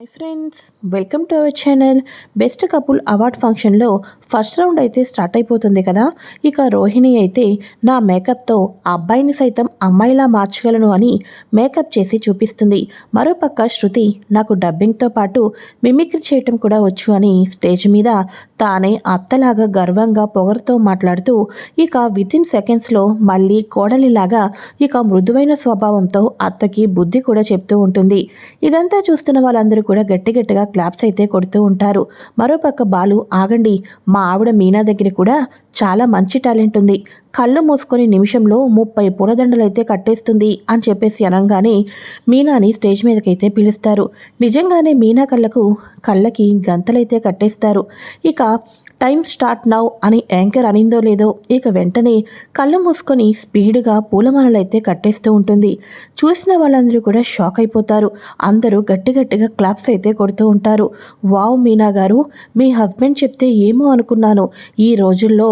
Hi friends welcome to our channel. Best couple award ఫంక్షన్లో first round అయితే start అయిపోతుంది కదా. ఇక రోహిణి అయితే నా మేకప్తో అబ్బాయిని సైతం అమ్మాయిలా మార్చగలను అని మేకప్ చేసి చూపిస్తుంది. మరోపక్క శృతి నాకు డబ్బింగ్తో పాటు మిమిక్రీ చేయటం కూడా వచ్చు అని స్టేజ్ మీద తానే అత్తలాగా గర్వంగా పొగరుతో మాట్లాడుతూ ఇక వితిన్ సెకండ్స్లో మళ్ళీ కోడలిలాగా ఇక మృదువైన స్వభావంతో అత్తకి బుద్ధి కూడా చెప్తూ ఉంటుంది. ఇదంతా చూస్తున్న వాళ్ళందరూ కూడా గట్టి గట్టిగా క్లాప్స్ అయితే కొడుతూ ఉంటారు. మరోపక్క బాలు ఆగండి మా ఆవిడ మీనా దగ్గర కూడా చాలా మంచి టాలెంట్ ఉంది. కళ్ళు మూసుకొని నిమిషంలో ముప్పై పూలదండలు అయితే కట్టేస్తుంది అని చెప్పేసి అనగానే మీనాని స్టేజ్ మీదకైతే పిలుస్తారు. నిజంగానే మీనా కళ్ళకు కళ్ళకి గంతలైతే కట్టేస్తారు. ఇక టైం స్టార్ట్ నౌ అని యాంకర్ అనిందో లేదో ఇక వెంటనే కళ్ళు మూసుకొని స్పీడ్గా పూలమాలలు అయితే కట్టేస్తూ ఉంటుంది. చూసిన వాళ్ళందరూ కూడా షాక్ అయిపోతారు. అందరూ గట్టి గట్టిగా క్లాప్స్ అయితే కొడుతూ ఉంటారు. వావ్ మీనా గారు మీ హస్బెండ్ చెప్తే ఏమో అనుకున్నాను. ఈ రోజుల్లో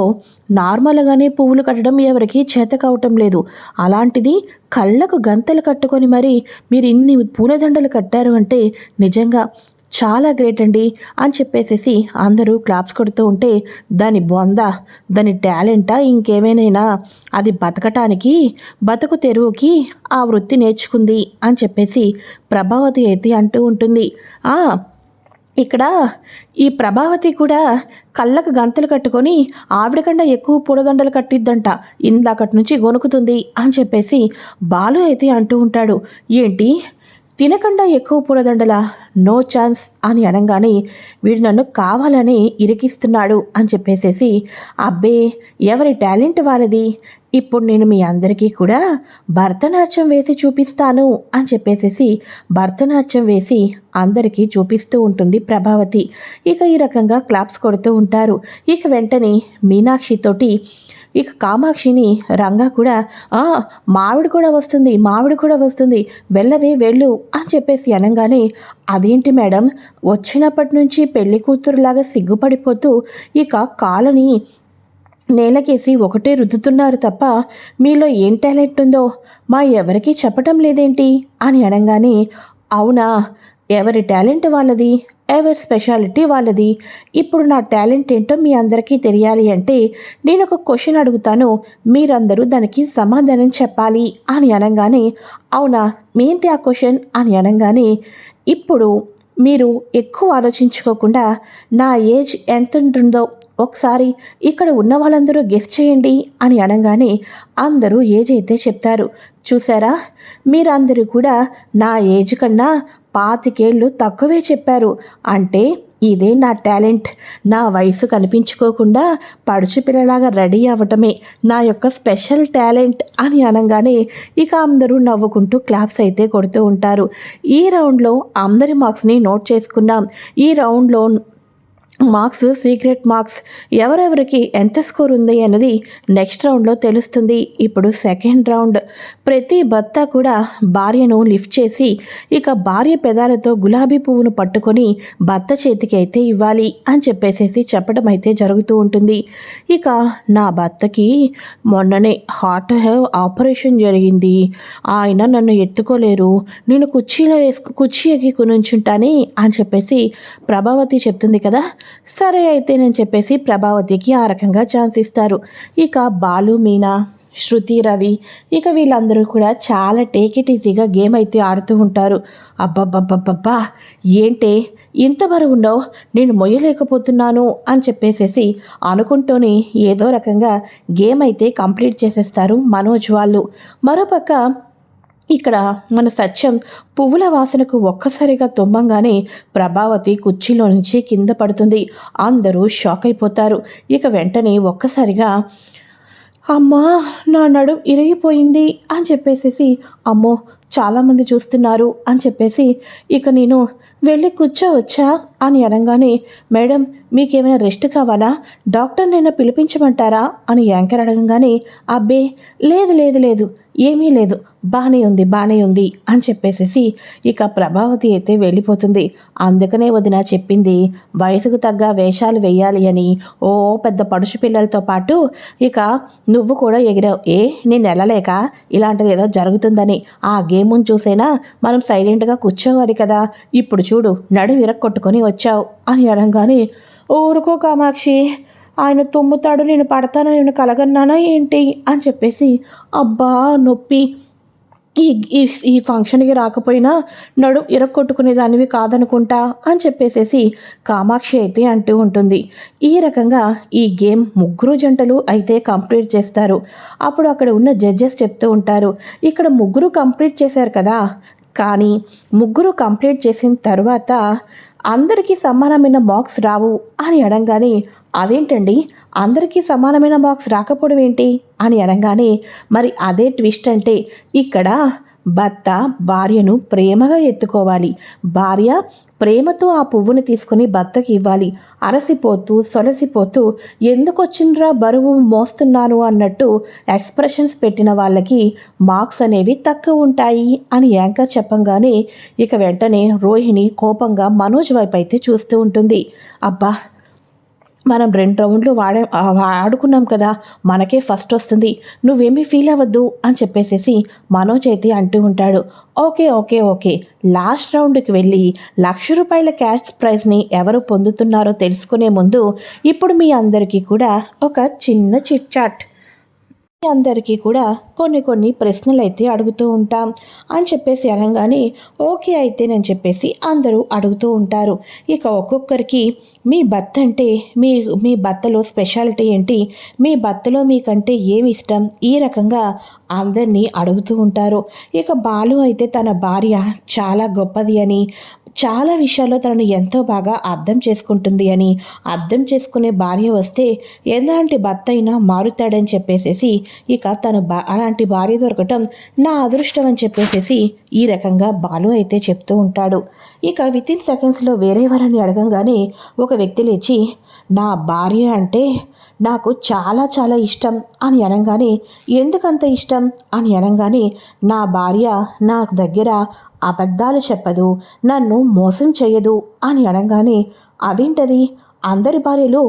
నార్మల్గానే పువ్వులు కట్టడం ఎవరికీ చేత కావటం లేదు. అలాంటిది కళ్ళకు గంతలు కట్టుకొని మరి మీరు ఇన్ని పూలదండలు కట్టారు అంటే నిజంగా చాలా గ్రేట్ అండి అని చెప్పేసేసి అందరూ క్లాప్స్ కొడుతూ ఉంటే దాని బొంద దాని టాలెంటా ఇంకేమైనా అది బతకటానికి బతుకు తెరువుకి ఆ వృత్తి నేర్చుకుంది అని చెప్పేసి ప్రభావతి అయితే అంటూ ఉంటుంది. ఇక్కడ ఈ ప్రభావతి కూడా కళ్ళకు గంతలు కట్టుకొని ఆవిడ కన్నా ఎక్కువ పూలదండలు కట్టిద్దంట. ఇందాకటి నుంచి గొనుకుతుంది అని చెప్పేసి బాలు అయితే అంటూ ఉంటాడు. ఏంటి? తినకుండా ఎక్కువ పూలదండల? నో ఛాన్స్ అని అనగానే వీడు నన్ను కావాలని ఇరికిస్తున్నాడు అని చెప్పేసేసి అబ్బే ఎవరి టాలెంట్ వాళ్ళది ఇప్పుడు నేను మీ అందరికీ కూడా భరతనాట్యం వేసి చూపిస్తాను అని చెప్పేసేసి భరతనాట్యం వేసి అందరికీ చూపిస్తూ ఉంటుంది ప్రభావతి. ఇక ఈ రకంగా క్లాప్స్ కొడుతూ ఉంటారు. ఇక వెంటనే మీనాక్షితోటి ఇక కామాక్షిని రంగా కూడా మావిడి కూడా వస్తుంది మావిడి కూడా వస్తుంది వెళ్ళవే వెళ్ళు అని చెప్పేసి అనగానే అదేంటి మేడం వచ్చినప్పటి నుంచి పెళ్ళి కూతురులాగా సిగ్గుపడిపోతూ ఇక కాలని నేలకేసి ఒకటే రుద్దుతున్నారు తప్ప మీలో ఏం టాలెంట్ ఉందో మా ఎవరికీ చెప్పటం లేదేంటి? అని అనగానే అవునా ఎవరి టాలెంట్ వాళ్ళది? ఎవరి స్పెషాలిటీ వాళ్ళది? ఇప్పుడు నా టాలెంట్ ఏంటో మీ అందరికీ తెలియాలి అంటే నేను ఒక క్వశ్చన్ అడుగుతాను. మీరందరూ దానికి సమాధానం చెప్పాలి అని అనగానే అవునా? ఏంటి ఆ క్వశ్చన్ అని అనగానే ఇప్పుడు మీరు ఎక్కువ ఆలోచించుకోకుండా నా ఏజ్ ఎంత ఉంటుందో ఒకసారి ఇక్కడ ఉన్న వాళ్ళందరూ గెస్ట్ చేయండి అని అనగానే అందరూ ఏజ్ అయితే చెప్తారు. చూసారా? మీరందరూ కూడా నా ఏజ్ కన్నా పాతికేళ్ళు తక్కువే చెప్పారు. అంటే ఇదే నా టాలెంట్. నా వయసు కనిపించుకోకుండా పడుచు పిల్లలాగా రెడీ అవ్వటమే నా యొక్క స్పెషల్ టాలెంట్ అని అనగానే ఇక అందరూ నవ్వుకుంటూ క్లాప్స్ అయితే కొడుతూ ఉంటారు. ఈ రౌండ్లో అందరి మార్క్స్ని నోట్ చేసుకున్నాం. ఈ రౌండ్లో మార్క్స్ సీక్రెట్ మార్క్స్ ఎవరెవరికి ఎంత స్కోర్ ఉంది అన్నది నెక్స్ట్ రౌండ్లో తెలుస్తుంది. ఇప్పుడు సెకండ్ రౌండ్. ప్రతి భర్త కూడా భార్యను లిఫ్ట్ చేసి ఇక భార్య పెదాలతో గులాబీ పువ్వును పట్టుకొని భర్త చేతికి అయితే ఇవ్వాలి అని చెప్పేసేసి చెప్పడం అయితే జరుగుతూ ఉంటుంది. ఇక నా భర్తకి మొన్ననే హార్ట్ ఆపరేషన్ జరిగింది. ఆయన నన్ను ఎత్తుకోలేరు. నేను కుర్చీలో వేసుకు కుర్చీ ఎక్కి కునుంచుంటాని అని చెప్పేసి ప్రభావతి చెప్తుంది కదా. సరే అయితే నేను చెప్పేసి ప్రభావతికి ఆ రకంగా ఛాన్స్ ఇస్తారు. ఇక బాలు మీనా శృతి రవి ఇక వీళ్ళందరూ కూడా చాలా టేక్ ఇట్ ఈజీగా గేమ్ అయితే ఆడుతూ ఉంటారు. అబ్బబ్బబ్బబ్బబ్బా ఏంటే? ఇంత బరువు ఉండవు నేను మొయ్యలేకపోతున్నాను అని చెప్పేసేసి అనుకుంటూనే ఏదో రకంగా గేమ్ అయితే కంప్లీట్ చేసేస్తారు మనోజ్ వాళ్ళు. మరోపక్క ఇక్కడ మన సత్యం పువ్వుల వాసనకు ఒక్కసారిగా తుమ్మంగానే ప్రభావతి కుర్చీలో నుంచి కింద పడుతుంది. అందరూ షాక్ అయిపోతారు. ఇక వెంటనే ఒక్కసారిగా అమ్మా నా నడు ఇరిగిపోయింది అని చెప్పేసేసి అమ్మో చాలామంది చూస్తున్నారు అని చెప్పేసి ఇక నేను వెళ్ళి కూర్చోవచ్చా అని అనగానే మేడం మీకేమైనా రెస్ట్ కావాలా? డాక్టర్ డాక్టర్నైనా పిలిపించమంటారా? అని యాంకర్ అడగంగానే అబ్బే లేదు లేదు లేదు ఏమీ లేదు. బాగానే ఉంది బాగానే ఉంది అని చెప్పేసేసి ఇక ప్రభావతి అయితే వెళ్ళిపోతుంది. అందుకనే వదిన చెప్పింది వయసుకు తగ్గ వేషాలు వేయాలి అని. ఓ పెద్ద పడుచు పిల్లలతో పాటు ఇక నువ్వు కూడా ఎగిరావు. ఏ నేను వెళ్ళలేక ఇలాంటిది ఏదో జరుగుతుందని. ఆ గేమును చూసైనా మనం సైలెంట్గా కూర్చోవాలి కదా. ఇప్పుడు చూడు నడు విరక్కొట్టుకొని వచ్చావు అని అనగానే ఊరుకో కామాక్షి ఆయన తుమ్ముతాడు నేను పడతాను నేను కలగన్నానా ఏంటి? అని చెప్పేసి అబ్బా నొప్పి. ఈ ఈ ఈ ఫంక్షన్కి రాకపోయినా నడు ఇరక్కొట్టుకునేదానివి కాదనుకుంటా అని చెప్పేసేసి కామాక్షి అయితే అంటూ ఉంటుంది. ఈ రకంగా ఈ గేమ్ ముగ్గురు జంటలు అయితే కంప్లీట్ చేస్తారు. అప్పుడు అక్కడ ఉన్న జడ్జెస్ చెప్తూ ఉంటారు ఇక్కడ ముగ్గురు కంప్లీట్ చేశారు కదా కానీ ముగ్గురు కంప్లీట్ చేసిన తర్వాత అందరికీ సమానమైన మార్క్స్ రావు అని అడగానే అదేంటండి? అందరికీ సమానమైన బాక్స్ రాకపోవడం ఏంటి? అని అనగానే మరి అదే ట్విస్ట్ అంటే ఇక్కడ భర్త భార్యను ప్రేమగా ఎత్తుకోవాలి. భార్య ప్రేమతో ఆ పువ్వుని తీసుకుని భర్తకి ఇవ్వాలి. అరసిపోతూ సొలసిపోతూ ఎందుకు వచ్చిండ్రా బరువు మోస్తున్నాను అన్నట్టు ఎక్స్ప్రెషన్స్ పెట్టిన వాళ్ళకి మార్క్స్ అనేవి తక్కువ ఉంటాయి అని యాంకర్ చెప్పంగానే ఇక వెంటనే రోహిణి కోపంగా మనోజ్ వైపు అయితే చూస్తూ ఉంటుంది. అబ్బా మనం రెండు రౌండ్లు వాడే ఆడుకున్నాం కదా మనకే ఫస్ట్ వస్తుంది. నువ్వేమీ ఫీల్ అవ్వద్దు అని చెప్పేసేసి మనోజ్ అయితే అంటూ ఉంటాడు. Okay okay okay. లాస్ట్ రౌండ్కి వెళ్ళి లక్ష రూపాయల క్యాష్ ప్రైజ్ని ఎవరు పొందుతున్నారో తెలుసుకునే ముందు ఇప్పుడు మీ అందరికీ కూడా ఒక చిన్న చిట్ చాట్. అందరికీ కూడా కొన్ని కొన్ని ప్రశ్నలు అయితే అడుగుతూ ఉంటాం. అని చెప్పేసి అనగానే ఓకే అయితే చెప్పేసి అందరూ అడుగుతూ ఉంటారు. ఇక ఒక్కొక్కరికి మీ భర్త అంటే మీ మీ భర్తలో స్పెషాలిటీ ఏంటి? మీ భర్తలో మీకంటే ఏమి ఇష్టం? ఈ రకంగా అందరినీ అడుగుతూ ఉంటారు. ఇక బాలు అయితే తన భార్య చాలా గొప్పది అని చాలా విషయాల్లో తనను ఎంతో బాగా అర్థం చేసుకుంటుంది అని అర్థం చేసుకునే భార్య వస్తే ఎలాంటి భర్త అయినా మారుతాడని చెప్పేసేసి ఇక తను బా అలాంటి భార్య దొరకటం నా అదృష్టం అని చెప్పేసేసి ఈ రకంగా బాలు అయితే చెప్తూ ఉంటాడు. ఇక విత్ ఇన్ సెకండ్స్లో వేరే వారిని అడగంగానే ఒక వ్యక్తి లేచి నా భార్య అంటే నాకు చాలా చాలా ఇష్టం అని అనగానే ఎందుకంత ఇష్టం? అని అనగానే నా భార్య నా దగ్గర అబద్ధాలు చెప్పదు నన్ను మోసం చేయదు అని అనగానే అదేంటది? అందరి భార్యలు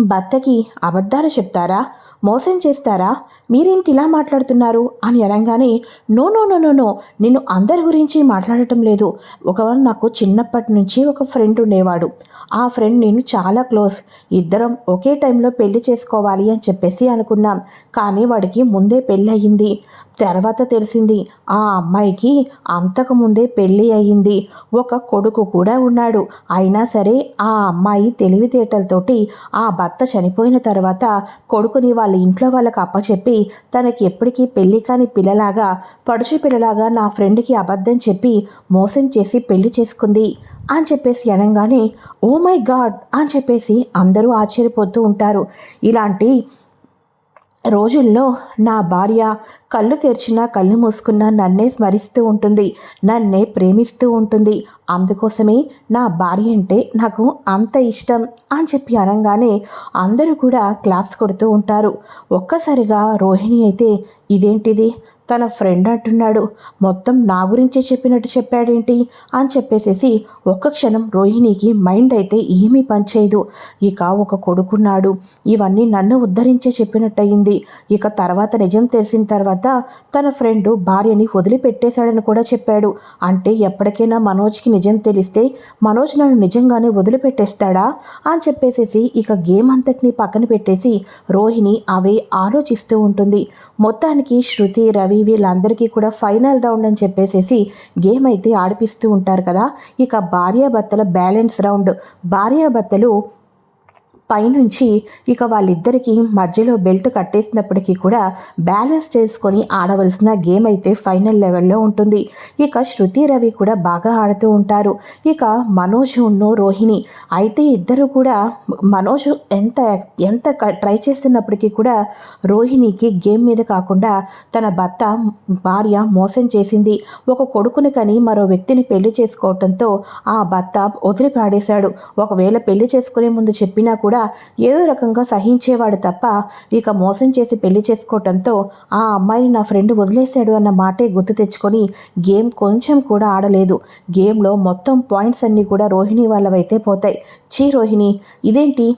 భర్తకి అబద్ధాలు చెప్తారా? మోసం చేస్తారా? మీరేంటి ఇలా మాట్లాడుతున్నారు? అని అనగానే no no no no no నేను అందరి గురించి మాట్లాడటం లేదు. ఒకవేళ నాకు చిన్నప్పటి నుంచి ఒక ఫ్రెండ్ ఉండేవాడు. ఆ ఫ్రెండ్ నేను చాలా క్లోజ్ ఇద్దరం ఒకే టైంలో పెళ్ళి చేసుకోవాలి అని చెప్పేసి అనుకున్నాం. కానీ వాడికి ముందే పెళ్ళి అయ్యింది తర్వాత తెలిసింది ఆ అమ్మాయికి అంతకు ముందే పెళ్ళి అయ్యింది ఒక కొడుకు కూడా ఉన్నాడు. అయినా సరే ఆ అమ్మాయి తెలివితేటలతోటి ఆ భర్త చనిపోయిన తర్వాత కొడుకుని వాళ్ళ వాళ్ళ ఇంట్లో వాళ్ళకి అప్పచెప్పి తనకి ఎప్పటికీ పెళ్ళి కాని పిల్లలాగా పడుచు పిల్లలాగా నా ఫ్రెండ్కి అబద్ధం చెప్పి మోసం చేసి పెళ్ళి చేసుకుంది అని చెప్పేసి అనగానే ఓ మై గాడ్ అని చెప్పేసి అందరూ ఆశ్చర్యపోతూ ఉంటారు. ఇలాంటి రోజుల్లో నా భార్య కళ్ళు తెరిచినా కళ్ళు మూసుకున్నా నన్నే స్మరిస్తూ ఉంటుంది. నన్నే ప్రేమిస్తూ ఉంటుంది. అందుకోసమే నా భార్య అంటే నాకు అంత ఇష్టం అని చెప్పి అనగానే అందరూ కూడా క్లాప్స్ కొడుతూ ఉంటారు. ఒక్కసారిగా రోహిణి అయితే ఇదేంటిది? తన ఫ్రెండ్ అంటున్నాడు. మొత్తం నా గురించే చెప్పినట్టు చెప్పాడేంటి? అని చెప్పేసేసి ఒక్క క్షణం రోహిణికి మైండ్ అయితే ఏమీ పనిచేయదు. ఇక ఒక కొడుకున్నాడు. ఇవన్నీ నన్ను ఉద్ధరించే చెప్పినట్టయింది. ఇక తర్వాత నిజం తెలిసిన తర్వాత తన ఫ్రెండ్ భార్యని వదిలిపెట్టేశాడని కూడా చెప్పాడు. అంటే ఎప్పటికైనా మనోజ్కి నిజం తెలిస్తే మనోజ్ నన్ను నిజంగానే వదిలిపెట్టేస్తాడా? అని చెప్పేసేసి ఇక గేమ్ అంతటిని పక్కన పెట్టేసి రోహిణి అవే ఆలోచిస్తూ ఉంటుంది. మొత్తానికి శృతి రవి వీళ్ళందరికీ కూడా ఫైనల్ రౌండ్ అని చెప్పేసేసి గేమ్ అయితే ఆడిపిస్తూ ఉంటారు కదా. ఇక భార్యాభర్తల బ్యాలెన్స్ రౌండ్. భార్యాభర్తలు పైనుంచి ఇక వాళ్ళిద్దరికీ మధ్యలో బెల్ట్ కట్టేసినప్పటికీ కూడా బ్యాలెన్స్ చేసుకొని ఆడవలసిన గేమ్ అయితే ఫైనల్ లెవెల్లో ఉంటుంది. ఇక శృతి రవి కూడా బాగా ఆడుతూ ఉంటారు. ఇక మనోజ్ ఉన్ను రోహిణి. అయితే ఇద్దరు కూడా మనోజ్ ఎంత ఎంత ట్రై చేస్తున్నప్పటికీ కూడా రోహిణికి గేమ్ మీద కాకుండా తన భర్త భార్య మోసం చేసింది. ఒక కొడుకుని కని మరో వ్యక్తిని పెళ్ళి చేసుకోవటంతో ఆ భర్త వదిలి పాడేశాడు ఒకవేళ పెళ్ళి చేసుకునే ముందు చెప్పినా కూడా కూడా ఏదో రకంగా సహించేవాడు తప్ప ఇక మోసం చేసి పెళ్ళి చేసుకోవటంతో ఆ అమ్మాయిని నా ఫ్రెండ్ వదిలేశాడు అన్న మాటే గుర్తు తెచ్చుకొని గేమ్ కొంచెం కూడా ఆడలేదు. గేమ్లో మొత్తం పాయింట్స్ అన్నీ కూడా రోహిణి వాళ్ళవైతే పోతాయి. చీ రోహిణి ఇదేంటి?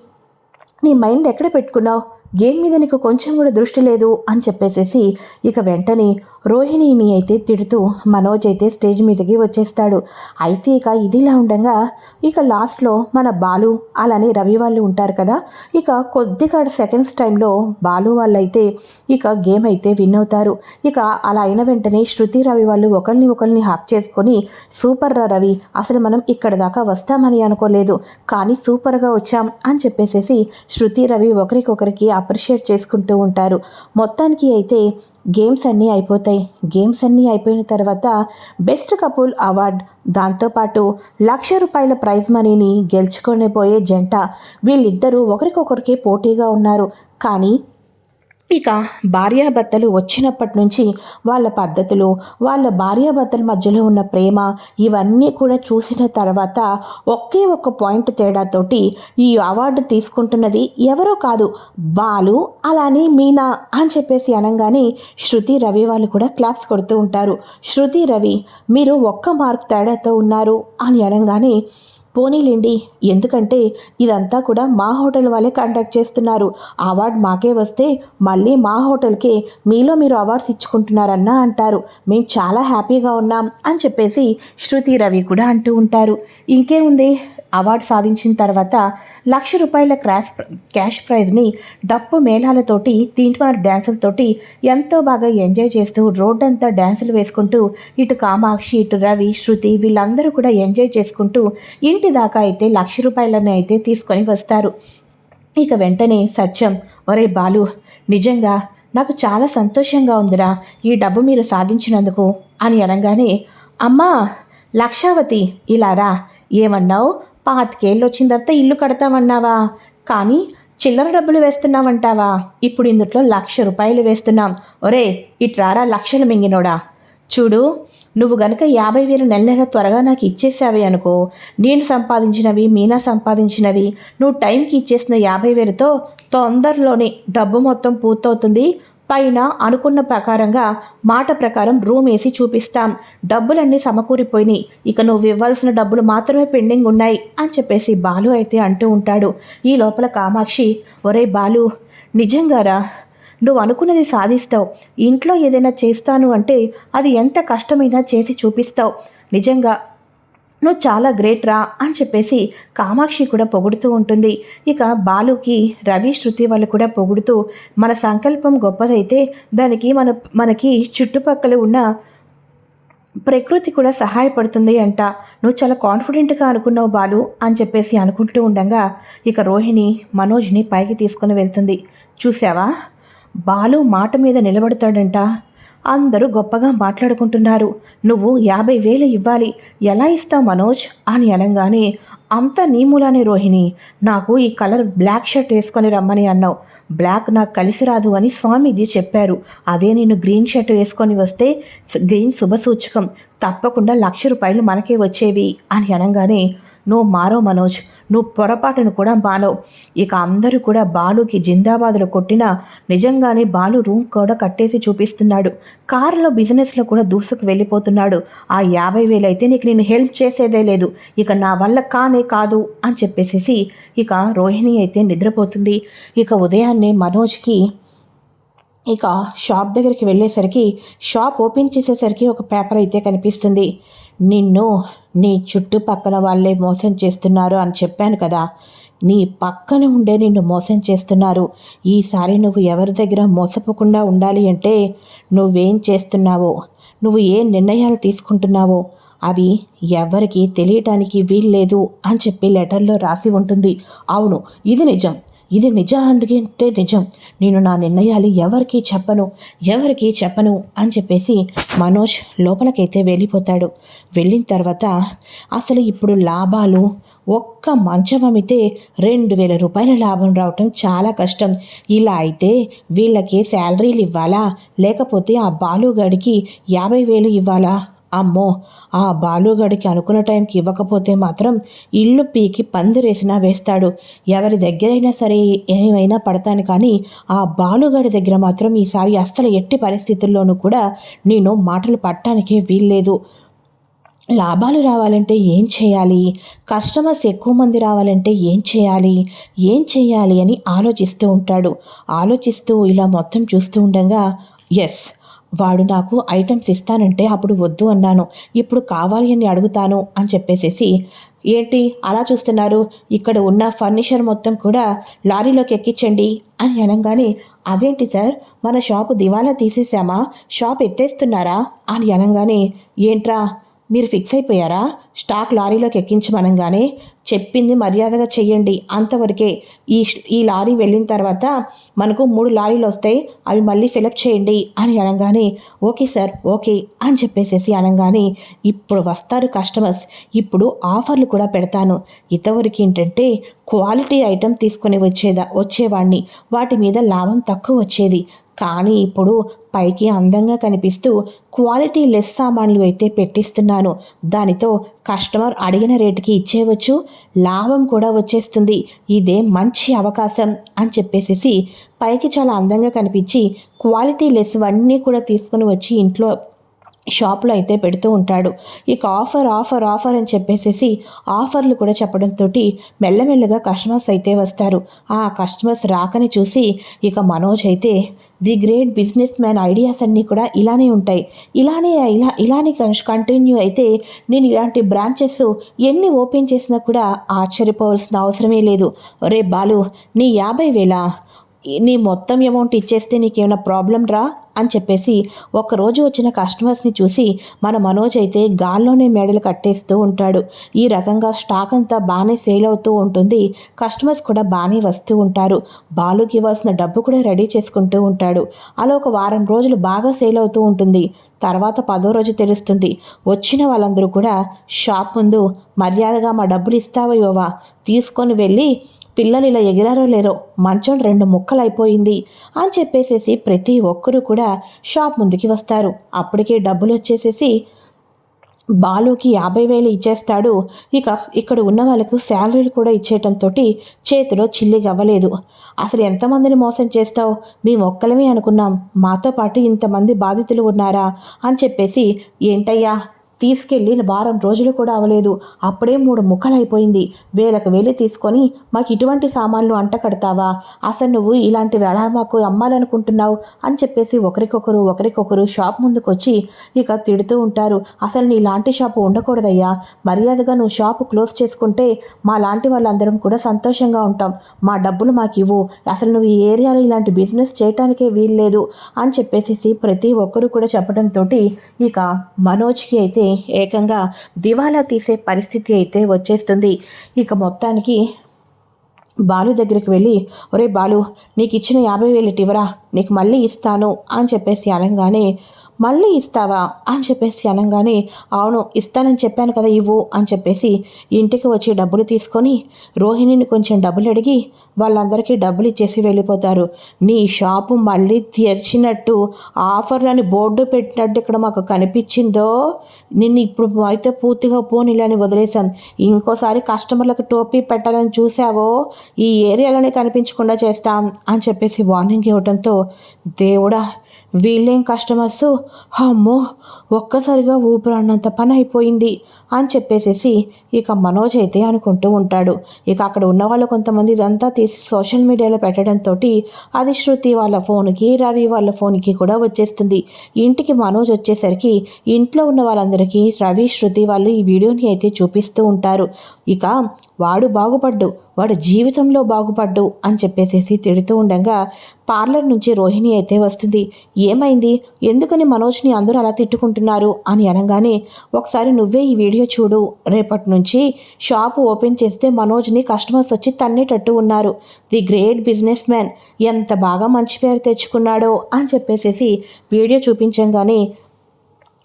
నీ మైండ్ ఎక్కడ పెట్టుకున్నావు? గేమ్ మీద నీకు కొంచెం కూడా దృష్టి లేదు అని చెప్పేసేసి ఇక వెంటనే రోహిణిని అయితే తిడుతూ మనోజ్ అయితే స్టేజ్ మీదకి వచ్చేస్తాడు. అయితే ఇక ఇదిలా ఉండగా ఇక లాస్ట్లో మన బాలు అలానే రవి వాళ్ళు ఉంటారు కదా. ఇక కొద్దిగా సెకండ్స్ టైంలో బాలు వాళ్ళు అయితే ఇక గేమ్ అయితే విన్ అవుతారు. ఇక అలా అయిన వెంటనే శృతి రవి వాళ్ళు ఒకరిని ఒకరిని హాక్ చేసుకొని సూపర్ రా రవి అసలు మనం ఇక్కడ దాకా వస్తామని అనుకోలేదు కానీ సూపర్గా వచ్చాం అని చెప్పేసేసి శృతి రవి ఒకరికొకరికి అప్రిషియేట్ చేసుకుంటూ ఉంటారు. మొత్తానికి అయితే గేమ్స్ అన్నీ అయిపోతాయి. గేమ్స్ అన్నీ అయిపోయిన తర్వాత బెస్ట్ కపుల్ అవార్డ్ దాంతోపాటు లక్ష రూపాయల ప్రైజ్ మనీని గెలుచుకొని పోయే జంట వీళ్ళిద్దరూ ఒకరికొకరికి పోటీగా ఉన్నారు. కానీ ఇక భార్యాభర్తలు వచ్చినప్పటి నుంచి వాళ్ళ పద్ధతులు వాళ్ళ భార్యాభర్తల మధ్యలో ఉన్న ప్రేమ ఇవన్నీ కూడా చూసిన తర్వాత ఒకే ఒక్క పాయింట్ తేడాతోటి ఈ అవార్డు తీసుకుంటున్నది ఎవరో కాదు బాలు అలానే మీనా అని చెప్పేసి అనగానే శృతి రవి వాళ్ళు కూడా క్లాప్స్ కొడుతూ ఉంటారు. శృతి రవి మీరు ఒక్క మార్క్ తేడాతో ఉన్నారు అని అనగానే పోనీలేండి ఎందుకంటే ఇదంతా కూడా మా హోటల్ వాళ్ళే కండక్ట్ చేస్తున్నారు. అవార్డు మాకే వస్తే మళ్ళీ మా హోటల్కే మీలో మీరు అవార్డ్స్ ఇచ్చుకుంటున్నారన్నా అంటారు. మేము చాలా హ్యాపీగా ఉన్నాం అని చెప్పేసి శృతి రవి కూడా అంటూ ఉంటారు. ఇంకేముంది? అవార్డు సాధించిన తర్వాత లక్ష రూపాయల క్రాష్ క్యాష్ ప్రైజ్ని డప్పు మేళాలతోటి తీన్మార్ డ్యాన్సులతోటి ఎంతో బాగా ఎంజాయ్ చేస్తూ రోడ్డంతా డ్యాన్సులు వేసుకుంటూ ఇటు కామాక్షి ఇటు రవి శృతి వీళ్ళందరూ కూడా ఎంజాయ్ చేసుకుంటూ ఇంటి దాకా అయితే లక్ష రూపాయలని అయితే తీసుకొని వస్తారు. ఇక వెంటనే సత్యం ఒరే బాలు నిజంగా నాకు చాలా సంతోషంగా ఉందిరా ఈ డబ్బు మీరు సాధించినందుకు అని అనగానే అమ్మా లక్షావతి ఇలా రా ఏమన్నావు? పాతికేళ్ళు వచ్చిన తర్వాత ఇల్లు కడతామన్నావా? కానీ చిల్లర డబ్బులు వేస్తున్నావంటావా? ఇప్పుడు ఇందుట్లో లక్ష రూపాయలు వేస్తున్నాం. ఒరే ఇట్రారా లక్షలు మింగినోడా? చూడు నువ్వు గనక యాభై వేలు నెల నెల త్వరగా నాకు ఇచ్చేసావి అనుకో. నేను సంపాదించినవి మీనా సంపాదించినవి నువ్వు టైంకి ఇచ్చేసిన యాభై వేలతో తొందరలోనే డబ్బు మొత్తం పూర్తవుతుంది. పైన అనుకున్న ప్రకారంగా మాట ప్రకారం రూమ్ వేసి చూపిస్తాం. డబ్బులన్నీ సమకూరిపోయినాయి. ఇక నువ్వు ఇవ్వాల్సిన డబ్బులు మాత్రమే పెండింగ్ ఉన్నాయి అని చెప్పేసి బాలు అయితే అంటూ ఉంటాడు. ఈ లోపల కామాక్షి ఒరే బాలు నిజంగారా? నువ్వు అనుకున్నది సాధిస్తావు. ఇంట్లో ఏదైనా చేస్తాను అంటే అది ఎంత కష్టమైనా చేసి చూపిస్తావు. నిజంగా నువ్వు చాలా గ్రేట్ రా అని చెప్పేసి కామాక్షి కూడా పొగుడుతూ ఉంటుంది. ఇక బాలుకి రవి శృతి వాళ్ళు కూడా పొగుడుతూ మన సంకల్పం గొప్పదైతే దానికి మన మనకి చుట్టుపక్కల ఉన్న ప్రకృతి కూడా సహాయపడుతుంది అంట. నువ్వు చాలా కాన్ఫిడెంట్గా అనుకున్నావు బాలు అని చెప్పేసి అనుకుంటూ ఉండగా ఇక రోహిణి మనోజ్ని పైకి తీసుకుని వెళ్తుంది. చూసావా బాలు మాట మీద నిలబడతాడంట. అందరూ గొప్పగా మాట్లాడుకుంటున్నారు. నువ్వు యాభై వేలు ఇవ్వాలి. ఎలా ఇస్తావు మనోజ్? అని అనగానే అంత నీ మూలానే రోహిణి నాకు ఈ కలర్ బ్లాక్ షర్ట్ వేసుకొని రమ్మని అన్నావు. బ్లాక్ నాకు కలిసి రాదు అని స్వామీజీ చెప్పారు. అదే నేను గ్రీన్ షర్ట్ వేసుకొని వస్తే గ్రీన్ శుభసూచకం. తప్పకుండా లక్ష రూపాయలు మనకే వచ్చేవి అని అనగానే నువ్వు మారో మనోజ్. నువ్వు పొరపాటును కూడా బాలవు. ఇక అందరూ కూడా బాలుకి జిందాబాదులు కొట్టినా నిజంగానే బాలు రూమ్ కూడా కట్టేసి చూపిస్తున్నాడు. కారులో బిజినెస్లో కూడా దూసుకు వెళ్ళిపోతున్నాడు. ఆ యాభై వేలు అయితే నీకు నేను హెల్ప్ చేసేదే లేదు. ఇక నా వల్ల కానే కాదు అని చెప్పేసేసి ఇక రోహిణి అయితే నిద్రపోతుంది. ఇక ఉదయాన్నే మనోజ్కి ఇక షాప్ దగ్గరికి వెళ్ళేసరికి షాప్ ఓపెన్ చేసేసరికి ఒక పేపర్ అయితే కనిపిస్తుంది. నిన్ను నీ చుట్టుపక్కల వాళ్ళే మోసం చేస్తున్నారు అని చెప్పాను కదా. నీ పక్కన ఉండే నిన్ను మోసం చేస్తున్నారు. ఈసారి నువ్వు ఎవరి దగ్గర మోసపోకుండా ఉండాలి అంటే నువ్వేం చేస్తున్నావో నువ్వు ఏ నిర్ణయాలు తీసుకుంటున్నావో అవి ఎవరికి తెలియటానికి వీల్లేదు అని చెప్పి లెటర్లో రాసి ఉంటుంది. అవును ఇది నిజం. ఇది నిజానికి అంటే నిజం. నేను నా నిర్ణయాలు ఎవరికీ చెప్పను ఎవరికీ చెప్పను అని చెప్పేసి మనోజ్ లోపలికైతే వెళ్ళిపోతాడు. వెళ్ళిన తర్వాత అసలు ఇప్పుడు లాభాలు ఒక్క మంచం అమ్మితే రెండు వేల రూపాయల లాభం రావటం చాలా కష్టం. ఇలా అయితే వీళ్ళకి శాలరీలు ఇవ్వాలా? లేకపోతే ఆ బాలుగాడికి యాభై వేలు ఇవ్వాలా? అమ్మో ఆ బాలుగడికి అనుకున్న టైంకి ఇవ్వకపోతే మాత్రం ఇల్లు పీకి పందిరేసినా వేస్తాడు. ఎవరి దగ్గరైనా సరే ఏమైనా పడతాను కానీ ఆ బాలుగడి దగ్గర మాత్రం ఈసారి అస్సలు ఎట్టి పరిస్థితుల్లోనూ కూడా నేను మాటలు పట్టడానికే వీల్లేదు. లాభాలు రావాలంటే ఏం చేయాలి? కస్టమర్స్ ఎక్కువ మంది రావాలంటే ఏం చేయాలి? ఏం చేయాలి అని ఆలోచిస్తూ ఉంటాడు. ఆలోచిస్తూ ఇలా మొత్తం చూస్తూ ఉండగా ఎస్ వాడు నాకు ఐటమ్స్ ఇస్తానంటే అప్పుడు వద్దు అన్నాను. ఇప్పుడు కావాలి అని అడుగుతాను అని చెప్పేసేసి ఏంటి అలా చూస్తున్నారు? ఇక్కడ ఉన్న ఫర్నిచర్ మొత్తం కూడా లారీలోకి ఎక్కించండి అని అనగానే అదేంటి సార్? మన షాపు దివాలా తీసేసామా షాప్ ఎత్తేస్తున్నారా? అని అనగానే ఏంట్రా? మీరు ఫిక్స్ అయిపోయారా? స్టాక్ లారీలోకి ఎక్కించమనగానే చెప్పింది మర్యాదగా చెయ్యండి. అంతవరకే ఈ ఈ లారీ వెళ్ళిన తర్వాత మనకు మూడు లారీలు వస్తాయి. అవి మళ్ళీ ఫిలప్ చేయండి అని అనగానే ఓకే సార్ ఓకే అని చెప్పేసేసి అనగానే ఇప్పుడు వస్తారు కస్టమర్స్. ఇప్పుడు ఆఫర్లు కూడా పెడతాను. ఇంతవరకు ఏంటంటే క్వాలిటీ ఐటెం తీసుకొని వచ్చేదా వచ్చేవాడిని వాటి మీద లాభం తక్కువ వచ్చేది. కానీ ఇప్పుడు పైకి అందంగా కనిపిస్తూ క్వాలిటీ లెస్ సామాన్లు అయితే పెట్టిస్తున్నాను. దానితో కస్టమర్ అడిగిన రేటుకి ఇచ్చేయవచ్చు లాభం కూడా వచ్చేస్తుంది. ఇదే మంచి అవకాశం అని చెప్పేసేసి పైకి చాలా అందంగా కనిపించి క్వాలిటీ లెస్ అన్నీ కూడా తీసుకొని వచ్చి ఇంట్లో షాప్లో అయితే పెడుతూ ఉంటాడు. ఇక ఆఫర్ ఆఫర్ ఆఫర్ అని చెప్పేసేసి ఆఫర్లు కూడా చెప్పడంతో మెల్లమెల్లగా కస్టమర్స్ అయితే వస్తారు. ఆ కస్టమర్స్ రాకని చూసి ఇక మనోజ్ అయితే the great business man ideas అన్నీ కూడా ఇలానే ఉంటాయి. ఇలానే ఇలా ఇలానే కంటిన్యూ అయితే నేను ఇలాంటి బ్రాంచెస్ ఎన్ని ఓపెన్ చేసినా కూడా ఆశ్చర్యపోవాల్సిన అవసరమే లేదు. రే బాలు నీ యాభై వేల నీ మొత్తం అమౌంట్ ఇచ్చేస్తే నీకేమైనా ప్రాబ్లం రా? అని చెప్పేసి ఒకరోజు వచ్చిన కస్టమర్స్ని చూసి మన మనోజ్ అయితే గాల్లోనే మెడలు కట్టేస్తూ ఉంటాడు. ఈ రకంగా స్టాక్ అంతా బాగానే సేల్ అవుతూ ఉంటుంది. కస్టమర్స్ కూడా బాగానే వస్తూ ఉంటారు. బాలుకి ఇవ్వాల్సిన డబ్బు కూడా రెడీ చేసుకుంటూ ఉంటాడు. అలా ఒక వారం రోజులు బాగా సేల్ అవుతూ ఉంటుంది. తర్వాత పదో రోజు తెలుస్తుంది. వచ్చిన వాళ్ళందరూ కూడా షాప్ ముందు మర్యాదగా మా డబ్బులు ఇస్తావా ఇవ్వవా? తీసుకొని వెళ్ళి పిల్లలు ఇలా ఎగిరారో లేరో మంచం రెండు ముక్కలైపోయింది అని చెప్పేసేసి ప్రతి ఒక్కరూ కూడా షాప్ ముందుకి వస్తారు. అప్పటికే డబ్బులు వచ్చేసేసి బాలుకి యాభై వేలు ఇచ్చేస్తాడు. ఇక ఇక్కడ ఉన్న వాళ్ళకు శాలరీలు కూడా ఇచ్చేయటంతో చేతిలో చిల్లిగా అవ్వలేదు అసలు ఎంతమందిని మోసం చేస్తావు? మేము ఒక్కలమే అనుకున్నాం. మాతో పాటు ఇంతమంది బాధితులు ఉన్నారా? అని చెప్పేసి ఏంటయ్యా? తీసుకెళ్ళి వారం రోజులు కూడా అవ్వలేదు అప్పుడే మూడు ముక్కలైపోయింది. వేలకు వేలు తీసుకొని మాకు ఇటువంటి సామాన్లు అంట కడతావా అసలు నువ్వు ఇలాంటివి ఎలా మాకు అమ్మాలనుకుంటున్నావు అని చెప్పేసి ఒకరికొకరు ఒకరికొకరు షాప్ ముందుకొచ్చి ఇక తిడుతూ ఉంటారు. అసలు నీ లాంటి షాపు ఉండకూడదయ్యా. మర్యాదగా నువ్వు షాపు క్లోజ్ చేసుకుంటే మా లాంటి వాళ్ళందరం కూడా సంతోషంగా ఉంటాం. మా డబ్బులు మాకు ఇవ్వు. అసలు నువ్వు ఈ ఏరియాలో ఇలాంటి బిజినెస్ చేయటానికే వీల్లేదు అని చెప్పేసి ప్రతి ఒక్కరు కూడా చెప్పడంతో ఇక మనోజ్కి అయితే ఏకంగా దివాలా తీసే పరిస్థితి అయితే వచ్చేస్తుంది. ఇక మొత్తానికి బాలు దగ్గరికి వెళ్ళి ఒరే బాలు నీకు ఇచ్చిన యాభై వేలు ఇవ్వరా నీకు మళ్ళీ ఇస్తాను అని చెప్పేసి అనగానే మళ్ళీ ఇస్తావా? అని చెప్పేసి అనగానే అవును ఇస్తానని చెప్పాను కదా ఇవ్వు అని చెప్పేసి ఇంటికి వచ్చి డబ్బులు తీసుకొని రోహిణిని కొంచెం డబ్బులు అడిగి వాళ్ళందరికీ డబ్బులు ఇచ్చేసి వెళ్ళిపోతారు. నీ షాపు మళ్ళీ తెరిచినట్టు ఆఫర్లని బోర్డు పెట్టినట్టు ఇక్కడ మాకు కనిపించిందో? నిన్ను ఇప్పుడు అయితే పూర్తిగా పోనీలని వదిలేశాను. ఇంకోసారి కస్టమర్లకు టోపీ పెట్టాలని చూసావో ఈ ఏరియాలోనే కనిపించకుండా చేస్తాం అని చెప్పేసి వార్నింగ్ ఇవ్వడంతో దేవుడా వీళ్ళేం కస్టమర్సు అమ్మో ఒక్కసారిగా ఊపిరాడినంత పని అయిపోయింది. అని చెప్పేసేసి ఇక మనోజ్ అయితే అనుకుంటూ ఉంటాడు. ఇక అక్కడ ఉన్న వాళ్ళు కొంతమంది ఇదంతా తీసి సోషల్ మీడియాలో పెట్టడంతో అది శృతి వాళ్ళ ఫోన్కి రవి వాళ్ళ ఫోన్కి కూడా వచ్చేస్తుంది. ఇంటికి మనోజ్ వచ్చేసరికి ఇంట్లో ఉన్న వాళ్ళందరికీ రవి శృతి వాళ్ళు ఈ వీడియోని అయితే చూపిస్తూ ఉంటారు. ఇక వాడు బాగుపడ్డు వాడు జీవితంలో బాగుపడ్డు అని చెప్పేసేసి తిడుతూ ఉండగా పార్లర్ నుంచి రోహిణి అయితే వస్తుంది. ఏమైంది? ఎందుకని మనోజ్ని అందరూ అలా తిట్టుకుంటున్నారు? అని అనగానే ఒకసారి నువ్వే ఈ వీడియో చూడు. రేపటి నుంచి షాపు ఓపెన్ చేస్తే మనోజ్ని కస్టమర్స్ వచ్చి తన్నేటట్టు ఉన్నారు. ది గ్రేట్ బిజినెస్ మ్యాన్ ఎంత బాగా మంచి పేరు తెచ్చుకున్నాడో అని చెప్పేసేసి వీడియో చూపించంగానే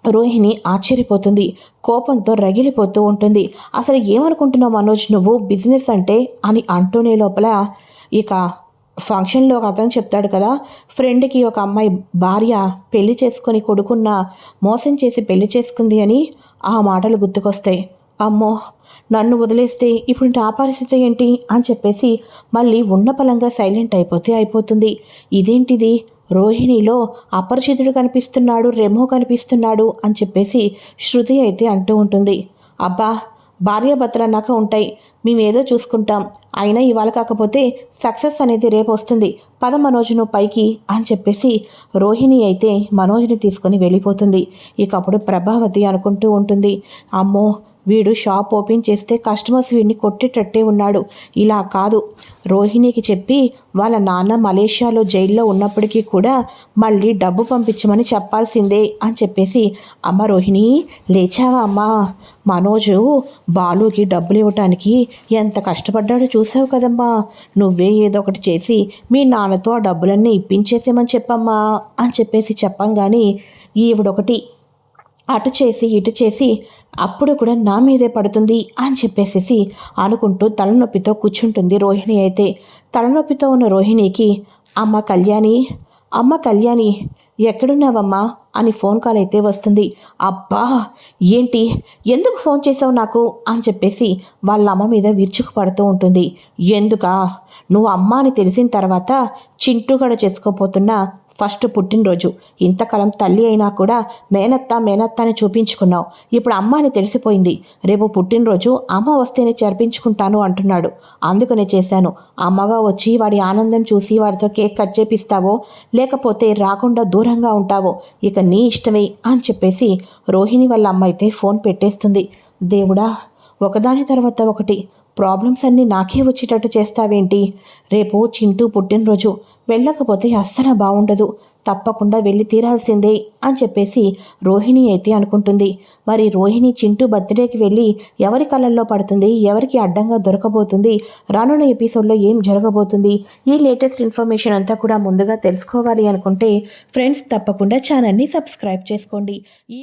రోహిణి ఆశ్చర్యపోతుంది. కోపంతో రగిలిపోతూ ఉంటుంది. అసలు ఏమనుకుంటున్నావు మనోజ్? నువ్వు బిజినెస్ అంటే అని అంటూనే లోపల ఇక ఫంక్షన్లో ఒక అతను చెప్తాడు కదా ఫ్రెండ్కి ఒక అమ్మాయి భార్య పెళ్ళి చేసుకొని కొడుకున్న మోసం చేసి పెళ్ళి చేసుకుంది అని ఆ మాటలు గుర్తుకొస్తాయి. అమ్మో నన్ను వదిలేస్తే ఇప్పుడు నా పరిస్థితి ఏంటి? అని చెప్పేసి మళ్ళీ ఉన్న పలంగా సైలెంట్ అయిపోతే అయిపోతుంది. ఇదేంటిది? రోహిణిలో అపరిచితుడు కనిపిస్తున్నాడు రెమో కనిపిస్తున్నాడు అని చెప్పేసి శృతి అయితే అంటూ ఉంటుంది. అబ్బా భార్యాభర్తలు అన్నాక ఉంటాయి మేమేదో చూసుకుంటాం. అయినా ఇవాళ కాకపోతే సక్సెస్ అనేది రేపు వస్తుంది. పద మనోజ్ను పైకి అని చెప్పేసి రోహిణి అయితే మనోజ్ని తీసుకొని వెళ్ళిపోతుంది. ఇక అప్పుడు ప్రభావతి అనుకుంటూ ఉంటుంది. అమ్మో వీడు షాప్ ఓపెన్ చేస్తే కస్టమర్స్ వీడిని కొట్టేటట్టే ఉన్నాడు. ఇలా కాదు. రోహిణికి చెప్పి వాళ్ళ నాన్న మలేషియాలో జైల్లో ఉన్నప్పటికీ కూడా మళ్ళీ డబ్బు పంపించమని చెప్పాల్సిందే అని చెప్పేసి అమ్మ రోహిణి లేచావా అమ్మా? మనోజు బాలుకి డబ్బులు ఇవ్వటానికి ఎంత కష్టపడ్డాడో చూసావు కదమ్మా. నువ్వే ఏదో ఒకటి చేసి మీ నాన్నతో ఆ డబ్బులన్నీ ఇప్పించేసేమని చెప్పమ్మా అని చెప్పేసి చెప్పంగాని ఈవిడొకటి అటు చేసి ఇటు చేసి అప్పుడు కూడా నా మీదే పడుతుంది అని చెప్పేసేసి అనుకుంటూ తలనొప్పితో కూర్చుంటుంది రోహిణి అయితే. తలనొప్పితో ఉన్న రోహిణికి అమ్మ కళ్యాణి అమ్మ కళ్యాణి ఎక్కడున్నావమ్మా? అని ఫోన్ కాల్ అయితే వస్తుంది. అబ్బా ఏంటి ఎందుకు ఫోన్ చేసావు నాకు? అని చెప్పేసి వాళ్ళ అమ్మ మీద విరుచుకు పడుతూ ఉంటుంది. ఎందుకా? నువ్వు అమ్మ అని తెలిసిన తర్వాత చింటూగడ చేసుకోపోతున్నా ఫస్ట్ పుట్టినరోజు. ఇంతకాలం తల్లి అయినా కూడా మేనత్త మేనత్త అని చూపించుకున్నావు. ఇప్పుడు అమ్మ అని తెలిసిపోయింది. రేపు పుట్టినరోజు అమ్మ వస్తేనే జరిపించుకుంటాను అంటున్నాడు. అందుకనే చేశాను. అమ్మగా వచ్చి వాడి ఆనందం చూసి వాడితో కేక్ కట్ చేపిస్తావో లేకపోతే రాకుండా దూరంగా ఉంటావో ఇక నీ ఇష్టమే అని చెప్పేసి రోహిణి వాళ్ళ అమ్మ అయితే ఫోన్ పెట్టేస్తుంది. దేవుడా ఒకదాని తర్వాత ఒకటి. ప్రాబ్లమ్స్ అన్నీ నాకే వచ్చేటట్టు చేస్తావేంటి? రేపు చింటూ పుట్టినరోజు. వెళ్ళకపోతే అస్సలు బాగుండదు తప్పకుండా వెళ్ళి తీరాల్సిందే అని చెప్పేసి రోహిణి అయితే అనుకుంటుంది. మరి రోహిణి చింటూ బర్త్డేకి వెళ్ళి ఎవరి కళ్ళల్లో పడుతుంది? ఎవరికి అడ్డంగా దొరకబోతుంది? రానున్న ఎపిసోడ్లో ఏం జరగబోతుంది? ఈ లేటెస్ట్ ఇన్ఫర్మేషన్ అంతా కూడా ముందుగా తెలుసుకోవాలి అనుకుంటే ఫ్రెండ్స్ తప్పకుండా ఛానల్ని సబ్స్క్రైబ్ చేసుకోండి. ఈ